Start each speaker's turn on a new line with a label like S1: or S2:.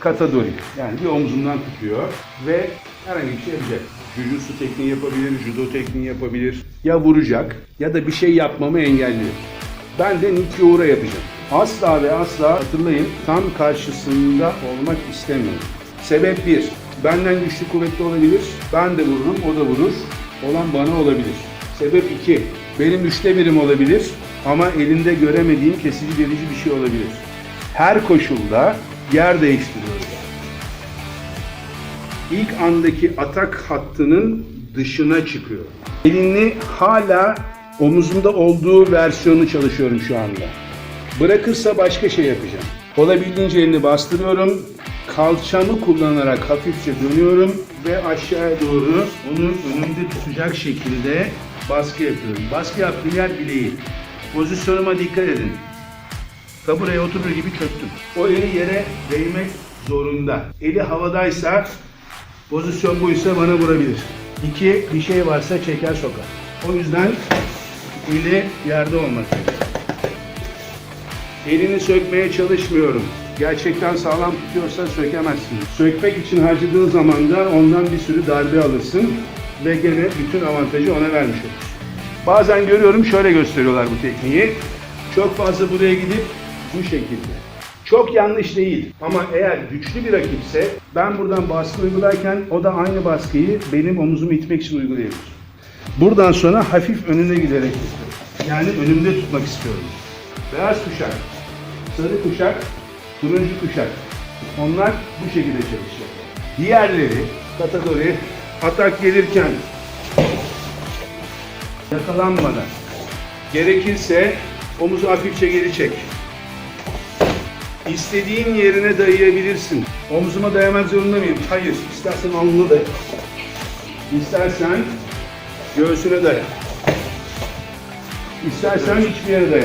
S1: katadori. Yani bir omzumdan tutuyor ve herhangi bir şey yapacak. Jujutsu tekniği yapabilir, judo tekniği yapabilir. Ya vuracak ya da bir şey yapmamı engelliyor. Ben de Nikyora yapacağım. Asla ve asla hatırlayın tam karşısında olmak istemiyorum. Sebep bir, benden güçlü kuvvetli olabilir, ben de vururum, o da vurur. Olan bana olabilir. Sebep iki, benim üçte birim olabilir ama elinde göremediğim kesici delici bir şey olabilir. Her koşulda yer değiştiriyoruz. İlk andaki atak hattının dışına çıkıyor. Elini hala omuzumda olduğu versiyonu çalışıyorum şu anda. Bırakırsa başka şey yapacağım. Olabildiğince elini bastırıyorum. Kalçamı kullanarak hafifçe dönüyorum ve aşağıya doğru onu önümde tutacak şekilde baskı yapıyorum. Baskı yaptığım yer bileği. Pozisyonuma dikkat edin. Tabureye oturur gibi çöktüm. O eli yere değmek zorunda. Eli havadaysa pozisyon buysa bana vurabilir. İki, bir şey varsa çeker sokar. O yüzden eli yerde olmak. Elini sökmeye çalışmıyorum. Gerçekten sağlam tutuyorsa sökemezsin. Sökmek için harcadığın zaman da ondan bir sürü darbe alırsın ve gene bütün avantajı ona vermiş olursun. Bazen görüyorum şöyle gösteriyorlar bu tekniği. Çok fazla buraya gidip bu şekilde. Çok yanlış değil ama eğer güçlü bir rakipse ben buradan baskı uygularken o da aynı baskıyı benim omuzumu itmek için uygulayabilir. Buradan sonra hafif önüne giderek yani önümde tutmak istiyorum. Beyaz kuşak, sarı kuşak, turuncu kuşak. Onlar bu şekilde çalışacak. Diğerleri kategori atak gelirken yakalanmadan gerekirse omuzu hafifçe geri çek. İstediğin yerine dayayabilirsin. Omzuma dayamak zorunda mıyım? Hayır. İstersen alnına daya. İstersen göğsüne daya. İstersen hiçbir yere daya.